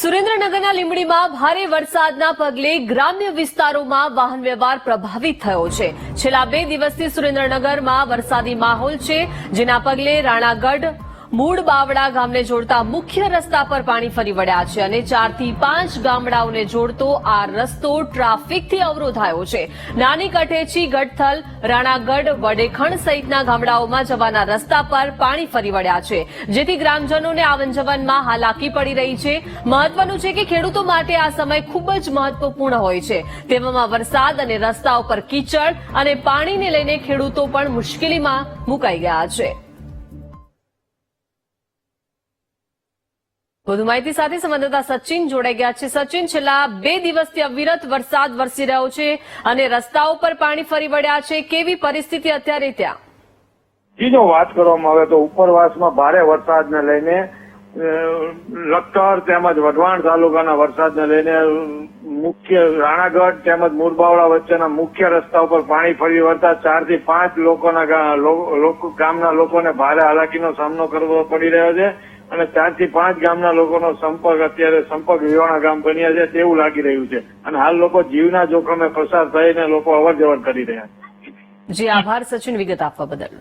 સુરેન્દ્રનગરના લીંબડીમાં ભારે વરસાદના પગલે ગ્રામ્ય વિસ્તારોમાં વાહન વ્યવહાર પ્રભાવિત થયો છે. છેલ્લા બે દિવસથી સુરેન્દ્રનગરમાં વરસાદી માહોલ છે, જેના પગલે રાણાગઢ મૂળ બાવડા ગામને જોડતા મુખ્ય રસ્તા પર પાણી ફરી વળ્યા છે અને ચારથી પાંચ ગામડાઓને જોડતો આ રસ્તો ટ્રાફિકથી અવરોધાયો છે. નાની કઠેચી ગઢથલ, રાણાગઢ વડેખણ સહિતના ગામડાઓમાં જવાના રસ્તા પર પાણી ફરી વળ્યા છે. જેથી ગ્રામજનોને આવન જવનમાં હાલાકી પડી રહી છે. મહત્વનું છે કે ખેડૂતો માટે આ સમય ખૂબ જ મહત્વપૂર્ણ હોય છે. તેવામાં વરસાદ અને રસ્તાઓ પર કીચડ અને પાણીને લઈને ખેડૂતો પણ મુશ્કેલીમાં મુકાઈ ગયા છે. વધુ માહિતી સાથે સંવાદદાતા સચિન જોડાઈ ગયા છે. સચિન, છેલ્લા બે દિવસથી અવિરત વરસાદ વરસી રહ્યો છે અને રસ્તાઓ પર પાણી ફરી વળ્યા છે. કેવી પરિસ્થિતિ અત્યારે ત્યાં? જી જો વાત કરવામાં આવે તો ઉપરવાસમાં ભારે વરસાદને લઈને લખતર તેમજ વઢવાણ તાલુકાના વરસાદને લઈને મુખ્ય રાણાગઢ તેમજ મુરબાવડા વચ્ચેના મુખ્ય રસ્તા ઉપર પાણી ફરી વળતા ચારથી પાંચ લોકોના લોકો- ગામના લોકોને ભારે હાલાકીનો સામનો કરવો પડી રહ્યો છે. અને ચારથી પાંચ ગામના લોકોનો સંપર્ક અત્યારે સંપર્ક વિવાણા ગામ બન્યા છે, તેવું લાગી રહ્યું છે. અને હાલ લોકો જીવના જોખમે પસાર થઈને લોકો અવર જવર કરી રહ્યા છે. જી, આભાર, સચિન વિગત આપવા બદલ.